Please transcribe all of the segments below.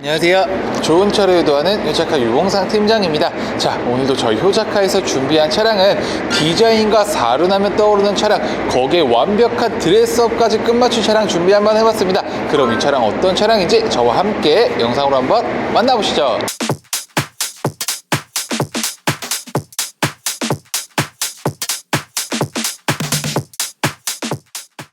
안녕하세요. 좋은 차를 유도하는 효자카 유봉상 팀장입니다. 자, 오늘도 저희 효자카에서 준비한 차량은 디자인과 사륜하면 떠오르는 차량, 거기에 완벽한 드레스업까지 끝마친 차량 준비 한번 해봤습니다. 그럼 이 차량 어떤 차량인지 저와 함께 영상으로 한번 만나보시죠.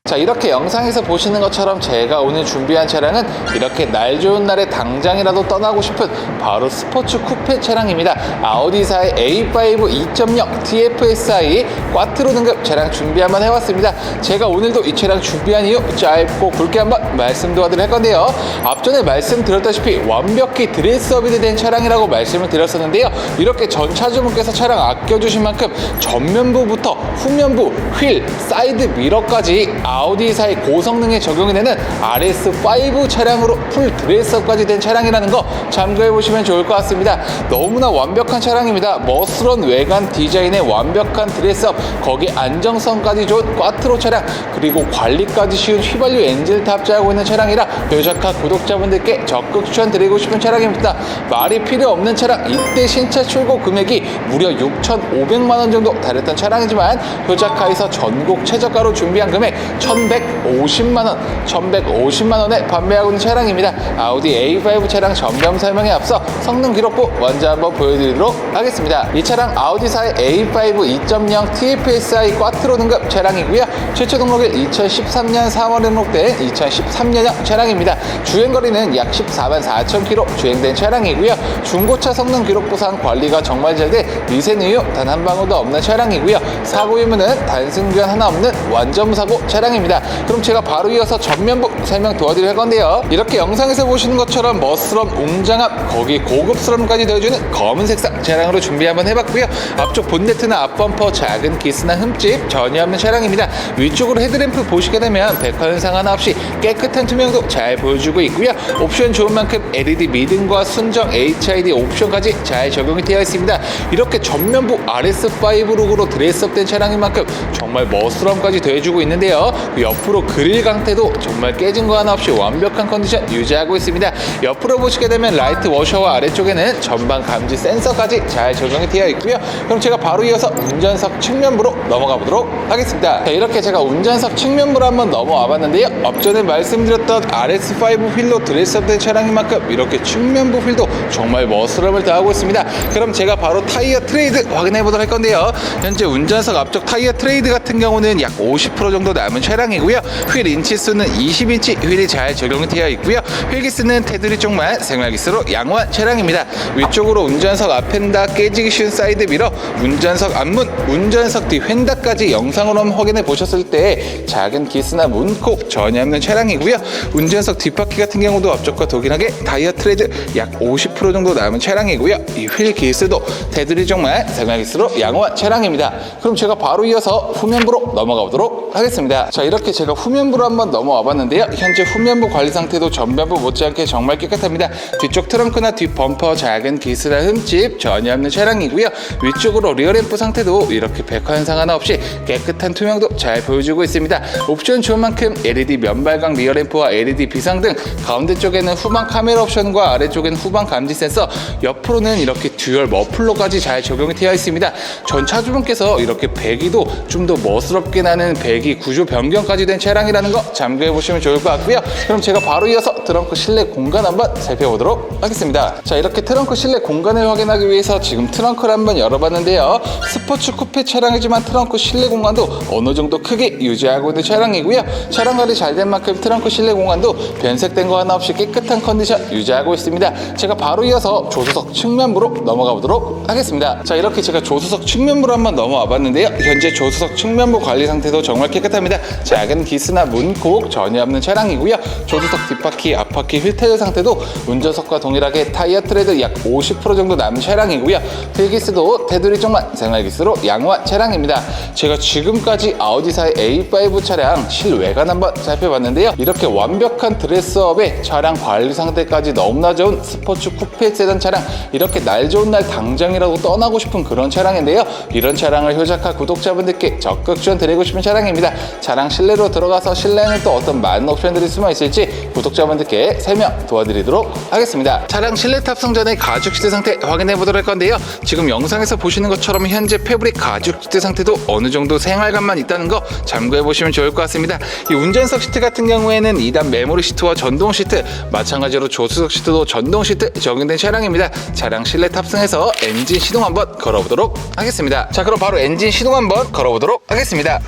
자 이렇게 영상에서 보시는 것처럼 제가 오늘 준비한 차량은 이렇게 날 좋은 날에 당장이라도 떠나고 싶은 바로 스포츠 쿠페 차량입니다. 아우디사의 A5 2.0 TFSI 꽈트로 등급 차량 준비 한번 해왔습니다. 제가 오늘도 이 차량 준비한 이유 짧고 굵게 한번 말씀 도와드릴 할 건데요. 앞전에 말씀드렸다시피 완벽히 드레스업이 된 차량이라고 말씀을 드렸었는데요. 이렇게 전 차주분께서 차량 아껴주신 만큼 전면부부터 후면부, 휠, 사이드 미러까지 아우디사의 고성능에 적용이 되는 RS5 차량으로 풀 드레스업까지 된 차량이라는 거 참고해 보시면 좋을 것 같습니다. 너무나 완벽한 차량입니다. 멋스러운 외관 디자인의 완벽한 드레스업, 거기 안정성까지 좋은 꽈트로 차량, 그리고 관리까지 쉬운 휘발유 엔진을 탑재하고 있는 차량이라 요자카 구독자분들께 적극 추천드리고 싶은 차량입니다. 말이 필요 없는 차량, 이때 신차 출고 금액이 무려 6,500만 원 정도 달했던 차량이지만 효자카에서 전국 최저가로 준비한 금액 1,150만 원, 1,150만 원에 판매하고 있는 차량입니다. 아우디 A5 차량 전면 설명에 앞서 성능 기록부 먼저 한번 보여드리도록 하겠습니다. 이 차량 아우디사의 A5 2.0 TFSI 꽈트로 등급 차량이고요. 최초 등록일 2013년 3월에 등록된 2013년형 차량입니다. 주행거리는 약 14만 4천 킬로 주행된 차량이고요. 중고차 성능 기록부상 관리가 정말 잘돼 미세 누유 단 한 방울도 없는 차량이고요. 사고 유무는 단순 교환 하나 없는 완전 무사고 차량입니다. 그럼 제가 바로 이어서 전면부 설명 도와드릴 건데요. 이렇게 영상에서 보시는 것처럼 멋스러운 웅장함, 거기 고급스러움까지 더해주는 검은 색상 차량으로 준비 한번 해봤고요. 앞쪽 본네트나 앞범퍼 작은 기스나 흠집 전혀 없는 차량입니다. 위쪽으로 헤드램프 보시게 되면 백화 현상 하나 없이 깨끗한 투명도 잘 보여주고 있고요. 옵션 좋은 만큼 LED 미등과 순정 HID 옵션까지 잘 적용이 되어 있습니다. 이렇게 전면부 RS5 룩으로 드레스업된 차량 인 만큼 정말 멋스러움까지 더해주고 있는데요. 그 옆으로 그릴 강태도 정말 깨진 거 하나 없이 완벽한 컨디션 유지하고 있습니다. 옆으로 보시게 되면 라이트 워셔와 아래쪽에는 전방 감지 센서까지 잘 적용이 되어 있고요. 그럼 제가 바로 이어서 운전석 측면부로 넘어가 보도록 하겠습니다. 자, 이렇게 제가 운전석 측면부로 한번 넘어와 봤는데요. 앞전에 말씀드렸던 RS5 휠로 드레스업된 차량인 만큼 이렇게 측면부 휠도 정말 멋스러움을 더하고 있습니다. 그럼 제가 바로 타이어 트레이드 확인해 보도록 할 건데요. 현재 운전석 앞쪽 타이어 트레이드 같은 경우는 약 50% 정도 남은 차량이고요. 휠 인치 수는 20인치 휠이 잘 적용이 되어 있고요. 휠기스는 테두리 쪽만 생활기스로 양호한 차량입니다. 위쪽으로 운전석 앞펜다 깨지기 쉬운 사이드 미러, 운전석 앞문, 운전석 뒤 휀다까지 영상으로 한번 확인해 보셨을 때 작은 기스나 문콕 전혀 없는 차량이고요. 운전석 뒷바퀴 같은 경우도 앞쪽과 동일하게 타이어 트레드 약 50% 정도 남은 차량이고요. 이 휠 기스도 테두리 쪽만 생활기스로 양호한 차량입니다. 그럼 제가 바로 이어서 후면부로 넘어가 보도록 하겠습니다. 자 이렇게 제가 후면부로 한번 넘어와 봤는데요. 현재 후면부 관리 상태도 전면부 못지않게 정말 깨끗합니다. 뒤쪽 트렁크나 뒷 범퍼 작은 기스나 흠집 전혀 없는 차량이고요. 위쪽으로 리어램프 상태도 이렇게 백화 현상 하나 없이 깨끗한 투명도 잘 보여주고 있습니다. 옵션 좋은 만큼 LED 면발광 리어램프와 LED 비상 등 가운데 쪽에는 후방 카메라 옵션과 아래쪽에는 후방 감지 센서 옆으로는 이렇게 듀얼 머플러까지 잘 적용이 되어 있습니다. 전 차 주분께서 이렇게 배기도 좀 더 멋스럽게 나는 배기 구조 변경까지 된 차량이라는 거 참고해 보시면 좋을 것 같고요. 그럼 제가 바로 이어서 트렁크 실내 공간 한번 살펴보도록 하겠습니다. 자 이렇게 트렁크 실내 공간을 확인하기 위해서 지금 트렁크를 한번 열어봤는데요. 스포츠 쿠페 차량이지만 트렁크 실내 공간도 어느 정도 크게 유지하고 있는 차량이고요. 차량 관리 잘 된 만큼 트렁크 실내 공간도 변색된 거 하나 없이 깨끗한 컨디션 유지하고 있습니다. 제가 바로 이어서 조수석 측면부로 넘어 가 보도록 하겠습니다. 자 이렇게 제가 조수석 측면부로 한번 넘어와 봤는데요. 현재 조수석 측면부 관리 상태도 정말 깨끗합니다. 작은 기스나 문콕 전혀 없는 차량이고요. 조수석 뒷바퀴, 앞바퀴 휠타일 상태도 운전석과 동일하게 타이어 트레드 약 50% 정도 남은 차량이고요. 휠기스도 테두리 쪽만 생활기스로 양호한 차량입니다. 제가 지금까지 아우디사의 A5 차량 실외관 한번 살펴봤는데요. 이렇게 완벽한 드레스업에 차량 관리 상태까지 너무나 좋은 스포츠 쿠페 세단 차량 이렇게 날 좋은 좋은 날 당장이라도 떠나고 싶은 그런 차량인데요. 이런 차량을 효자카 구독자분들께 적극 추천드리고 싶은 차량입니다. 차량 실내로 들어가서 실내에는 또 어떤 많은 옵션들이 숨어 있을지 구독자분들께 설명 도와드리도록 하겠습니다. 차량 실내 탑승 전에 가죽 시트 상태 확인해 보도록 할 건데요. 지금 영상에서 보시는 것처럼 현재 패브릭 가죽 시트 상태도 어느 정도 생활감만 있다는 거 참고해 보시면 좋을 것 같습니다. 이 운전석 시트 같은 경우에는 2단 메모리 시트와 전동 시트, 마찬가지로 조수석 시트도 전동 시트 적용된 차량입니다. 차량 실내 탑승 해서 엔진 시동 한번 걸어보도록 하겠습니다. 자, 그럼 바로 엔진 시동 한번 걸어보도록 하겠습니다.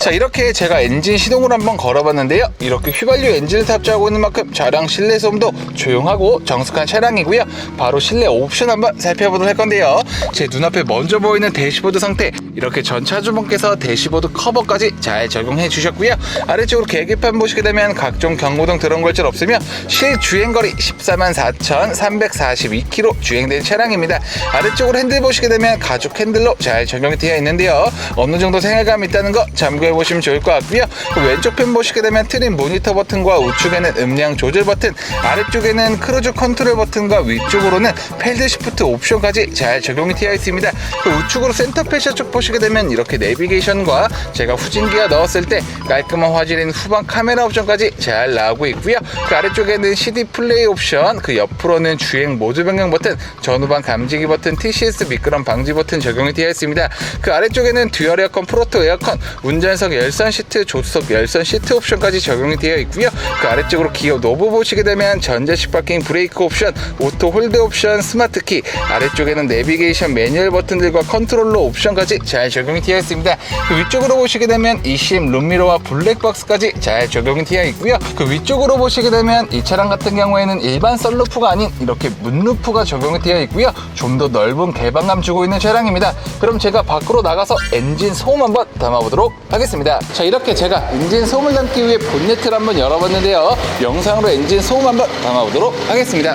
자 이렇게 제가 엔진 시동을 한번 걸어봤는데요. 이렇게 휘발유 엔진을 탑재하고 있는 만큼 차량 실내 소음도 조용하고 정숙한 차량이고요. 바로 실내 옵션 한번 살펴보도록 할 건데요. 제 눈앞에 먼저 보이는 대시보드 상태. 이렇게 전 차주분께서 대시보드 커버까지 잘 적용해 주셨고요. 아래쪽으로 계기판 보시게 되면 각종 경고등 들어온 걸줄 없으며 실 주행거리 14만 4,342km 주행된 차량입니다. 아래쪽으로 핸들 보시게 되면 가죽 핸들로 잘 적용이 되어 있는데요. 어느 정도 생활감 있다는 거 참고해 보시면 좋을 것 같고요. 그 왼쪽 편 보시게 되면 트림 모니터 버튼과 우측에는 음량 조절 버튼, 아래쪽에는 크루즈 컨트롤 버튼과 위쪽으로는 패드 시프트 옵션까지 잘 적용이 되어 있습니다. 그 우측으로 센터 패셔 쪽 보시게 되면 이렇게 내비게이션과 제가 후진기어 넣었을 때 깔끔한 화질인 후방 카메라 옵션까지 잘 나오고 있고요. 그 아래쪽에는 CD 플레이 옵션, 그 옆으로는 주행 모드 변경 버튼, 전후방 감지기 버튼, TCS 미끄럼 방지 버튼 적용이 되어 있습니다. 그 아래쪽에는 듀얼 에어컨, 프로토 에어컨, 운전 석 열선 시트, 조수석 열선 시트 옵션까지 적용이 되어 있고요. 그 아래쪽으로 기어 노브 보시게 되면 전자식 파킹 브레이크 옵션, 오토 홀드 옵션, 스마트 키, 아래쪽에는 내비게이션 매뉴얼 버튼들과 컨트롤러 옵션까지 잘 적용이 되어 있습니다. 그 위쪽으로 보시게 되면 eCM 룸미러와 블랙박스까지 잘 적용이 되어 있고요. 그 위쪽으로 보시게 되면 이 차량 같은 경우에는 일반 썬루프가 아닌 이렇게 문루프가 적용이 되어 있고요. 좀 더 넓은 개방감 주고 있는 차량입니다. 그럼 제가 밖으로 나가서 엔진 소음 한번 담아보도록 하겠습니다. 자 이렇게 제가 엔진 소음을 담기 위해 본네트를 한번 열어봤는데요. 영상으로 엔진 소음 한번 담아보도록 하겠습니다.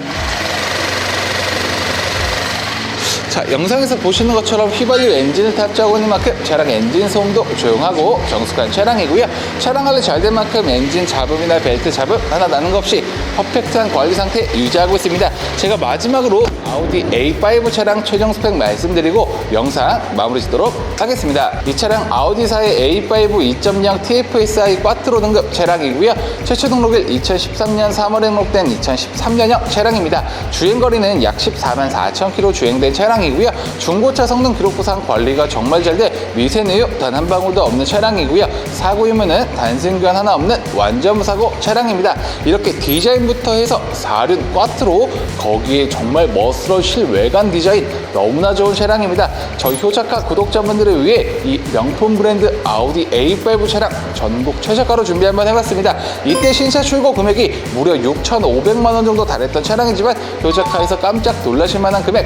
자, 영상에서 보시는 것처럼 휘발유 엔진을 탑재하고 있는 만큼 차량 엔진 소음도 조용하고 정숙한 차량이고요. 차량 관리 잘 된 만큼 엔진 잡음이나 벨트 잡음 하나 나는 것 없이 퍼펙트한 관리 상태 유지하고 있습니다. 제가 마지막으로 아우디 A5 차량 최종 스펙 말씀드리고 영상 마무리 짓도록 하겠습니다. 이 차량 아우디사의 A5 2.0 TFSI 꽈트로 등급 차량이고요. 최초 등록일 2013년 3월에 등록된 2013년형 차량입니다. 주행거리는 약 14만 4천 킬로 주행된 차량이 고요. 중고차 성능 기록부상 관리가 정말 잘 돼 미세누유 단한 방울도 없는 차량이고요. 사고 단순 교환 하나 없는 완전 무사고 차량입니다. 이렇게 디자인부터 해서 사륜 꽈트로 거기에 정말 멋스러운 실외관 디자인 너무나 좋은 차량입니다. 저희 효자카 구독자분들을 위해 이 명품 브랜드 아우디 A5 차량 전국 최저가로 준비 한번 해봤습니다. 이때 신차 출고 금액이 무려 6,500만 원 정도 달했던 차량이지만 효자카에서 깜짝 놀라실 만한 금액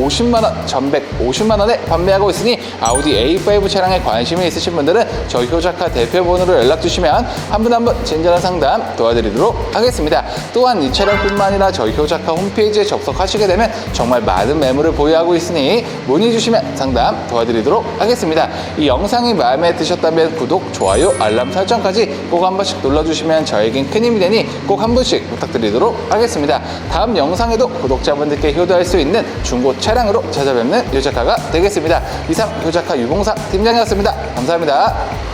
1,150만 원, 1,150만 원에 판매하고 있으니 아우디 A5 차량에 관심이 있으신 분들은 저희 효자카 대표번호로 연락 주시면 한 분 한 분 친절한 상담 도와드리도록 하겠습니다. 또한 이 차량뿐만 아니라 저희 효자카 홈페이지에 접속하시게 되면 정말 많은 매물을 보유하고 있으니 문의 주시면 상담 도와드리도록 하겠습니다. 이 영상이 마음에 드셨다면 구독, 좋아요, 알람 설정까지 꼭 한 번씩 눌러주시면 저에겐 큰 힘이 되니 꼭한 분씩 부탁드리도록 하겠습니다. 다음 영상에도 구독자분들께 효도할 수 있는 중고 차 량으로 찾아뵙는 효자카가 되겠습니다. 이상 효자카 유봉사 팀장이었습니다. 감사합니다.